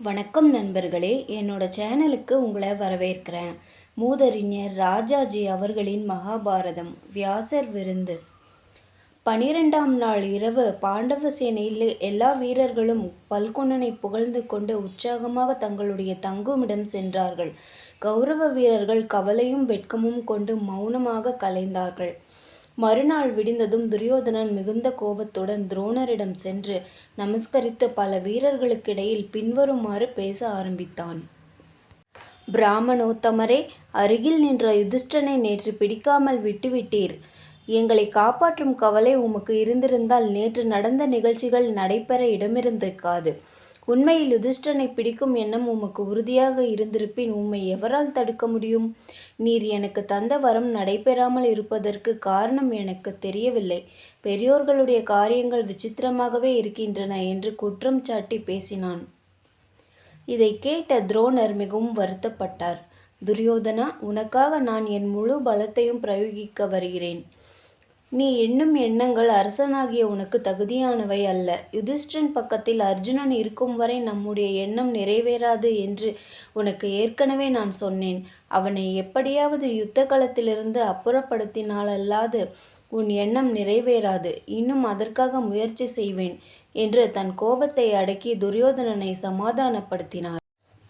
வணக்கம் நண்பர்களே என்னோட சேனலுக்கு உங்களை வரவேற்கிறேன். மூதறிஞர் ராஜாஜி அவர்களின் மகாபாரதம் வியாசர் விருந்து. பனிரெண்டாம் நாள் இரவு பாண்டவ சேனையில் எல்லா வீரர்களும் பல்கொன்னனை புகழ்ந்து கொண்டு உற்சாகமாக தங்களுடைய தங்குமிடம் சென்றார்கள். கௌரவ வீரர்கள் கவலையும் வெட்கமும் கொண்டு மௌனமாக கலைந்தார்கள். மறுநாள் விடிந்ததும் துரியோதனன் மிகுந்த கோபத்துடன் துரோணரிடம் சென்று நமஸ்கரித்து பல வீரர்களுக்கிடையில் பின்வருமாறு பேச ஆரம்பித்தான். பிராமணோத்தமரே அருகில் நின்ற யுதிஷ்டனை நேற்று பிடிக்காமல் விட்டுவிட்டீர். எங்களை காப்பாற்றும் கவலை உமக்கு இருந்திருந்தால் நேற்று நடந்த நிகழ்ச்சிகள் நடைபெற இடமிருந்திருக்காது. உண்மையில் யுதிஷ்டனை பிடிக்கும் எண்ணம் உமக்கு உறுதியாக இருந்திருப்பின் உம்மை எவரால் தடுக்க முடியும்? நீர் எனக்கு தந்த வரம் நடைபெறாமல் இருப்பதற்கு காரணம் எனக்கு தெரியவில்லை. பெரியோர்களுடைய காரியங்கள் விசித்திரமாகவே இருக்கின்றன என்று குற்றம் சாட்டி பேசினான். இதை கேட்ட துரோணர் மிகவும் வருத்தப்பட்டார். துரியோதனா உனக்காக நான் என் முழு பலத்தையும் பிரயோகிக்க வருகிறேன். நீ எண்ணும் எண்ணங்கள் அரசனாகிய உனக்கு தகுதியானவை அல்ல. யுதிஷ்டன் பக்கத்தில் அர்ஜுனன் இருக்கும் வரை நம்முடைய எண்ணம் நிறைவேறாது என்று உனக்கு ஏற்கனவே நான் சொன்னேன். அவனை எப்படியாவது யுத்த களத்திலிருந்து அப்புறப்படுத்தினாலல்லாது உன் எண்ணம் நிறைவேறாது. இன்னும் அதற்காக முயற்சி செய்வேன் என்று தன் கோபத்தை அடக்கி துரியோதனனை சமாதானப்படுத்தினார்.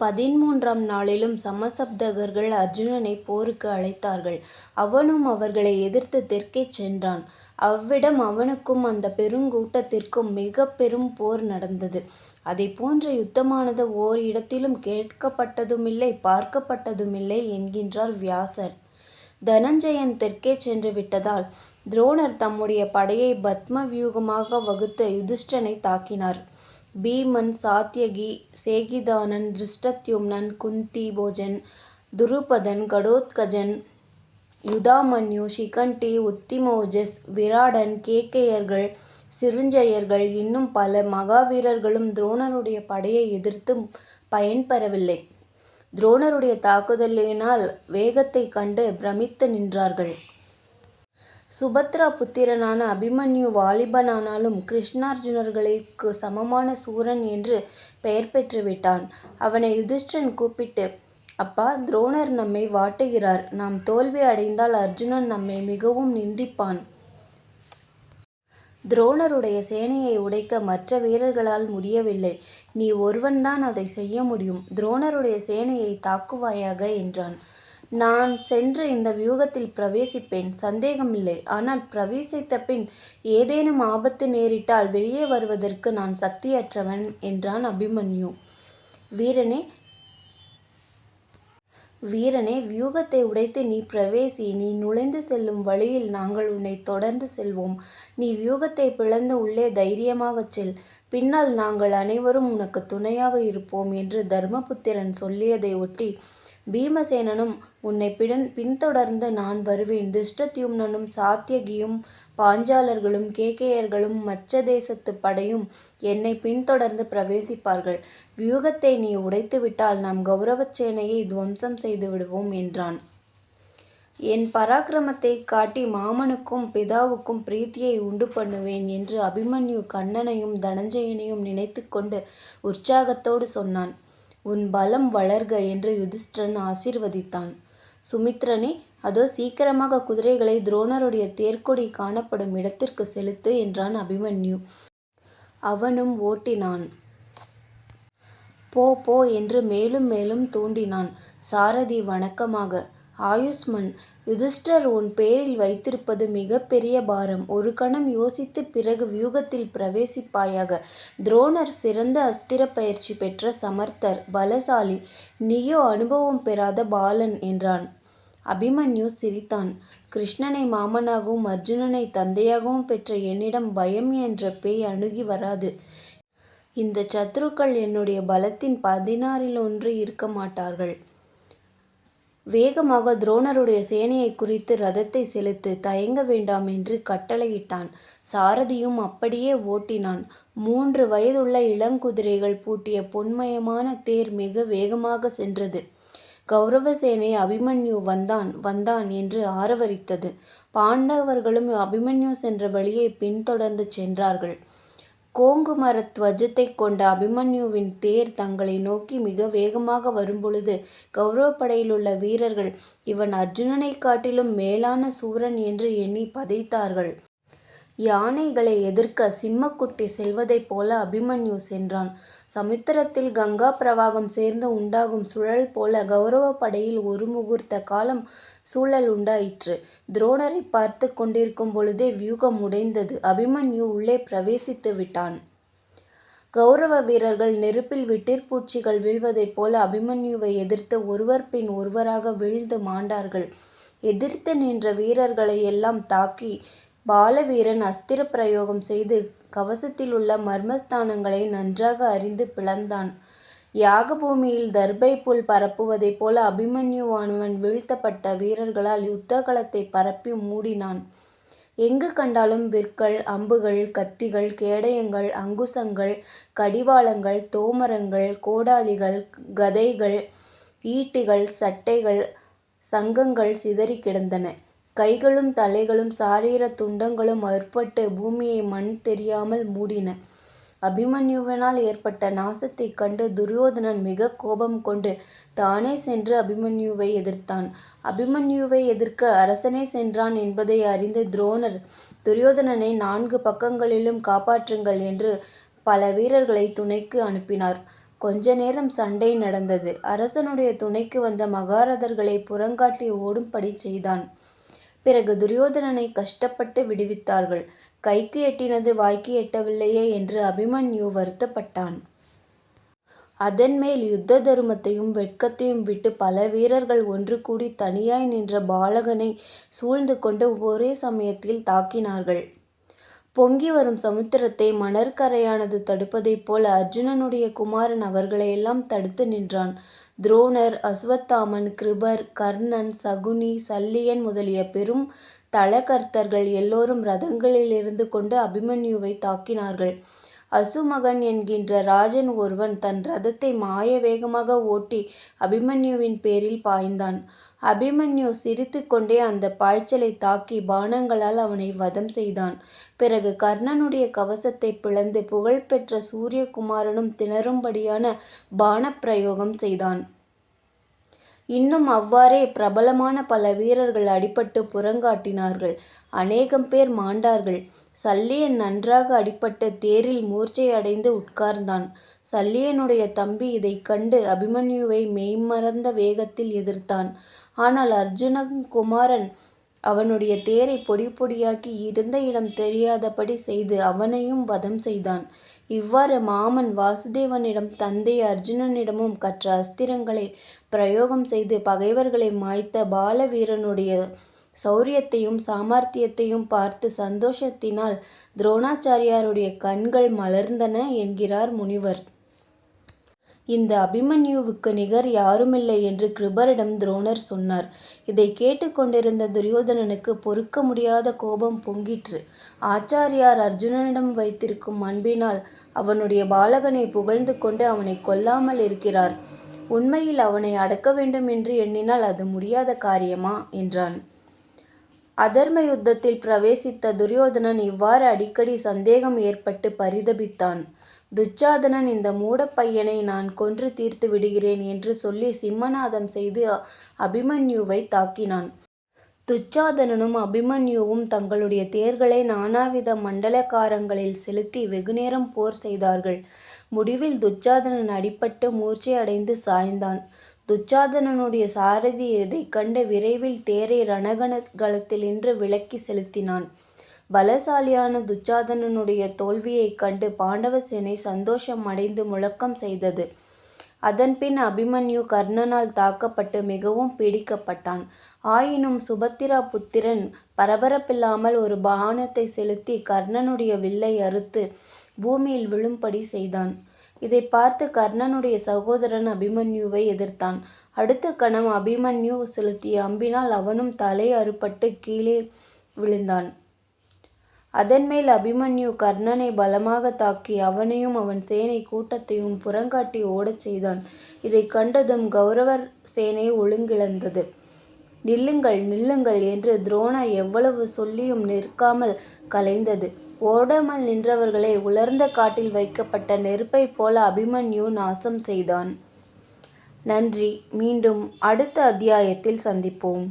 பதிமூன்றாம் நாளிலும் சமசப்தகர்கள் அர்ஜுனனை போருக்கு அழைத்தார்கள். அவனும் அவர்களை எதிர்த்து தெற்கே சென்றான். அவ்விடம் அவனுக்கும் அந்த பெருங்கூட்டத்திற்கும் மிக பெரும் போர் நடந்தது. அதை போன்ற யுத்தமானது ஓர் இடத்திலும் கேட்கப்பட்டதுமில்லை பார்க்கப்பட்டதுமில்லை என்கின்றார் வியாசர். தனஞ்சயன் தெற்கே சென்று விட்டதால் துரோணர் தம்முடைய படையை பத்ம வியூகமாக வகுத்து யுதிஷ்டனை தாக்கினார். பீமன் சாத்யகி சேகிதானன் திருஷ்டத்யும்னன் குந்தி போஜன் துருபதன் கடோத்கஜன் யுதாமன்யு ஷிகண்டி உத்திமோஜஸ் விராடன் கேக்கையர்கள் சிறுஞ்செயர்கள் இன்னும் பல மகாவீரர்களும் துரோணருடைய படையை எதிர்த்து பயன்பெறவில்லை. துரோணருடைய தாக்குதலினால் வேகத்தை கண்டு பிரமித்து நின்றார்கள். சுபத்ரா புத்திரனான அபிமன்யு வாலிபனானாலும் கிருஷ்ணார்ஜுனர்களுக்கு சமமான சூரன் என்று பெயர் பெற்றுவிட்டான். அவனை யுதிஷ்டன் கூப்பிட்டு அப்பா துரோணர் நம்மை வாட்டுகிறார். நாம் தோல்வி அடைந்தால் அர்ஜுனன் நம்மை மிகவும் நிந்திப்பான். துரோணருடைய சேனையை உடைக்க மற்ற வீரர்களால் முடியவில்லை. நீ ஒருவன்தான் அதை செய்ய முடியும். துரோணருடைய சேனையை தாக்குவாயாக என்றான். நான் சென்று இந்த வியூகத்தில் பிரவேசிப்பேன். சந்தேகமில்லை. ஆனால் பிரவேசித்த பின் ஏதேனும் ஆபத்து நேரிட்டால் வெளியே வருவதற்கு நான் சக்தியற்றவன் என்றான் அபிமன்யு. வீரனே வீரனே வியூகத்தை உடைத்து நீ பிரவேசி. நீ நுழைந்து செல்லும் வழியில் நாங்கள் உன்னை தொடர்ந்து செல்வோம். நீ வியூகத்தை பிளந்து உள்ளே தைரியமாகச் செல். பின்னால் நாங்கள் அனைவரும் உனக்கு துணையாக இருப்போம் என்று தர்மபுத்திரன் சொல்லியதை ஒட்டி பீமசேனனும் உன்னை பிடன் பின்தொடர்ந்து நான் வருவேன். திஷ்டத்யும்னனும் சாத்தியகியும் பாஞ்சாலர்களும் கேகேயர்களும் மச்ச தேசத்து படையும் என்னை பின்தொடர்ந்து பிரவேசிப்பார்கள். வியூகத்தை நீ உடைத்துவிட்டால் நாம் கௌரவச் சேனையை துவம்சம் செய்து விடுவோம் என்றான். என் பராக்கிரமத்தை காட்டி மாமனுக்கும் பிதாவுக்கும் பிரீத்தியை உண்டு பண்ணுவேன் என்று அபிமன்யு கண்ணனையும் தனஞ்சயனையும் நினைத்து கொண்டு உற்சாகத்தோடு சொன்னான். உன் பலம் வளர்க என்று யுதிஷ்டிரன் ஆசீர்வதித்தான். சுமித்ரனே அதோ சீக்கிரமாக குதிரைகளை துரோணருடைய தேர்க்கொடி காணப்படும் இடத்திற்கு செலுத்து என்றான் அபிமன்யு. அவனும் ஓட்டினான். போ போ என்று மேலும் மேலும் தூண்டினான். சாரதி வணக்கமாக ஆயுஷ்மன் யுதிஷ்டர் உன் பேரில் வைத்திருப்பது மிகப்பெரிய பாரம். ஒரு கணம் யோசித்து பிறகு வியூகத்தில் பிரவேசிப்பாயாக. துரோணர் சிறந்த அஸ்திர பயிற்சி பெற்ற சமர்த்தர் பலசாலி நீயோ அனுபவம் பெறாத பாலன் என்றான். அபிமன்யு சிரித்தான். கிருஷ்ணனை மாமனாகவும் அர்ஜுனனை தந்தையாகவும் பெற்ற என்னிடம் பயம் என்ற பேய் அணுகி வராது. இந்த சத்ருக்கள் என்னுடைய பலத்தின் பதினாறில் ஒன்று இருக்க மாட்டார்கள். வேகமாக துரோணருடைய சேனையை குறித்து ரதத்தை செலுத்து தயங்க வேண்டாம் என்று கட்டளையிட்டான். சாரதியும் அப்படியே ஓட்டினான். மூன்று வயதுள்ள இளங்குதிரைகள் பூட்டிய பொன்மயமான தேர் மிக வேகமாக சென்றது. கௌரவ சேனை அபிமன்யு வந்தான் வந்தான் என்று ஆரவரித்தது. பாண்டவர்களும் அபிமன்யு சென்ற வழியை பின்தொடர்ந்து சென்றார்கள். கோங்கு மரத் கொண்ட அபிமன்யுவின் தேர் தங்களை நோக்கி மிக வேகமாக வரும்பொழுது கௌரவப் படையிலுள்ள வீரர்கள் இவன் அர்ஜுனனைக் காட்டிலும் மேலான சூரன் என்று எண்ணி பதைத்தார்கள். யானைகளை எதிர்க்க சிம்மக்குட்டி செல்வதைப் போல அபிமன்யு சென்றான். சமுத்திரத்தில் கங்கா பிரவாகம் சேர்ந்து உண்டாகும் சுழல் போல கௌரவ படையில் ஒரு முகூர்த்த காலம் சூழல் உண்டாயிற்று. துரோணரைப் பார்த்துக் கொண்டிருக்கும் பொழுதே வியூகம் உடைந்தது. அபிமன்யு உள்ளே பிரவேசித்து விட்டான். கௌரவ வீரர்கள் நெருப்பில் விட்டிற்பூச்சிகள் வீழ்வதைப் போல அபிமன்யுவை எதிர்த்து ஒருவர் பின் ஒருவராக வீழ்ந்து மாண்டார்கள். எதிர்த்து நின்ற வீரர்களை எல்லாம் தாக்கி பாலவீரன் அஸ்திர பிரயோகம் செய்து கவசத்திலுள்ள மர்மஸ்தானங்களை நன்றாக அறிந்து பிளந்தான். யாக பூமியில் தர்பை புல் பரப்புவதைப் போல அபிமன்யுவானவன் வீழ்த்தப்பட்ட வீரர்களால் யுத்த களத்தைப் பரப்பி மூடினான். எங்கு கண்டாலும் விற்கள் அம்புகள் கத்திகள் கேடயங்கள் அங்குசங்கள் கடிவாளங்கள் தோமரங்கள் கோடாலிகள் கதைகள் ஈட்டிகள் சட்டைகள் சங்கங்கள் சிதறிக் கிடந்தன. கைகளும் தலைகளும் சாரீர துண்டங்களும் அற்பட்டு பூமியை மண் தெரியாமல் மூடின. அபிமன்யுவினால் ஏற்பட்ட நாசத்தைக் கண்டு துரியோதனன் மிக கோபம் கொண்டு தானே சென்று அபிமன்யுவை எதிர்த்தான். அபிமன்யுவை எதிர்க்க அரசனே சென்றான் என்பதை அறிந்த துரோணர் துரியோதனனை நான்கு பக்கங்களிலும் காப்பாற்றுங்கள் என்று பல வீரர்களை துணைக்கு அனுப்பினார். கொஞ்ச நேரம் சண்டை நடந்தது. அரசனுடைய துணைக்கு வந்த மகாரதர்களை புறங்காட்டி ஓடும்படி செய்தான். பிறகு துரியோதனனை கஷ்டப்பட்டு விடுவித்தார்கள். கைக்கு எட்டினது வாய்க்கு எட்டவில்லையே என்று அபிமன்யு வருத்தப்பட்டான். அதன்மேல் யுத்த தருமத்தையும் வெட்கத்தையும் விட்டு பல வீரர்கள் ஒன்று கூடி தனியாய் நின்ற பாலகனை சூழ்ந்து கொண்டு ஒரே சமயத்தில் தாக்கினார்கள். பொங்கி வரும் சமுத்திரத்தை மணற்கரையானது தடுப்பதைப் போல அர்ஜுனனுடைய குமாரன் அவர்களையெல்லாம் தடுத்து நின்றான். துரோணர் அசுவத்தாமன் கிருபர் கர்ணன் சகுனி சல்லியன் முதலிய பெரும் தளகர்த்தர்கள் எல்லோரும் ரதங்களிலிருந்து கொண்டு அபிமன்யுவைத் தாக்கினார்கள். அசுமகன் என்கின்ற ராஜன் ஒருவன் தன் ரதத்தை மாய வேகமாக ஓட்டி அபிமன்யுவின் பேரில் பாய்ந்தான். அபிமன்யு சிரித்துக்கொண்டே கொண்டே பாய்ச்சலை தாக்கி பானங்களால் அவனை வதம் செய்தான். பிறகு கர்ணனுடைய கவசத்தை பிளந்து புகழ் பெற்ற திணறும்படியான பானப்பிரயோகம் செய்தான். இன்னும் அவ்வாறே பிரபலமான பல வீரர்கள் அடிபட்டு புறங்காட்டினார்கள். அநேகம் பேர் மாண்டார்கள். சல்லியன் நன்றாக அடிபட்டு தேரில் மூர்ச்சை அடைந்து உட்கார்ந்தான். சல்லியனுடைய தம்பி இதைக் கண்டு அபிமன்யுவை மெய்மறந்த வேகத்தில் எதிர்த்தான். ஆனால் அர்ஜுனன் குமாரன் அவனுடைய தேரை பொடி பொடியாக்கி இருந்த இடம் தெரியாதபடி செய்து அவனையும் வதம் செய்தான். இவ்வாறு மாமன் வாசுதேவனிடம் தந்தை அர்ஜுனனிடமும் கற்ற அஸ்திரங்களை பிரயோகம் செய்து பகைவர்களை மாய்த்த பாலவீரனுடைய சௌரியத்தையும் சாமர்த்தியத்தையும் பார்த்து சந்தோஷத்தினால் துரோணாச்சாரியாருடைய கண்கள் மலர்ந்தன என்கிறார் முனிவர். இந்த அபிமன்யுவுக்கு நிகர் யாருமில்லை என்று கிருபரிடம் துரோணர் சொன்னார். இதைக் கேட்டுக்கொண்டிருந்த கொண்டிருந்த துரியோதனனுக்குப் பொறுக்க முடியாத கோபம் பொங்கிற்று. ஆச்சாரியார் அர்ஜுனனிடம் வைத்திருக்கும் அன்பினால் அவனுடைய பாலகனை புகழ்ந்து கொண்டு அவனைக் கொல்லாமல் இருக்கிறார். உண்மையில் அவனை அடக்க வேண்டும் என்று எண்ணினால் அது முடியாத காரியமா? என்றான். அதர்ம யுத்தத்தில் பிரவேசித்த துரியோதனன் இவ்வாறு அடிக்கடி சந்தேகம் ஏற்பட்டு பரிதபித்தான். துச்சாதனன் இந்த மூடப்பையனை நான் கொன்று தீர்த்து விடுகிறேன் என்று சொல்லி சிம்மநாதம் செய்து அபிமன்யுவைத் தாக்கினான். துச்சாதனனும் அபிமன்யுவும் தங்களுடைய தேர்களை நானாவித மண்டலக்காரங்களில் செலுத்தி வெகுநேரம் போர் செய்தார்கள். முடிவில் துச்சாதனன் அடிபட்டு மூர்ச்சை அடைந்து சாய்ந்தான். துச்சாதனனுடைய சாரதி இதை கண்டு விரைவில் தேரை ரணகளத்தினின்று விளக்கி செலுத்தினான். பலசாலியான துச்சாதனனுடைய தோல்வியைக் கண்டு பாண்டவ சேனை சந்தோஷம் அடைந்து முழக்கம் செய்தது. அதன்பின் அபிமன்யு கர்ணனால் தாக்கப்பட்டு மிகவும் பீடிக்கப்பட்டான். ஆயினும் சுபத்திரா புத்திரன் பரபரப்பில்லாமல் ஒரு பானத்தை செலுத்தி கர்ணனுடைய வில்லை அறுத்து பூமியில் விழும்படி செய்தான். இதைப் பார்த்து கர்ணனுடைய சகோதரன் அபிமன்யுவை எதிர்த்தான். அடுத்த கணம் அபிமன்யு செலுத்திய அம்பினால் அவனும் தலை அறுபட்டு கீழே விழுந்தான். அதன்மேல் அபிமன்யு கர்ணனை பலமாக தாக்கி அவனையும் அவன் சேனை கூட்டத்தையும் புறங்காட்டி ஓடச் செய்தான். இதைக் கண்டதும் கௌரவர் சேனை ஒழுங்கிழந்தது. நில்லுங்கள் நில்லுங்கள் என்று துரோணர் எவ்வளவு சொல்லியும் நிற்காமல் கலைந்தது. ஓடாமல் நின்றவர்களை உலர்ந்த காட்டில் வைக்கப்பட்ட நெருப்பைப் போல அபிமன்யு நாசம் செய்தான். நன்றி மீண்டும் அடுத்த அத்தியாயத்தில் சந்திப்போம்.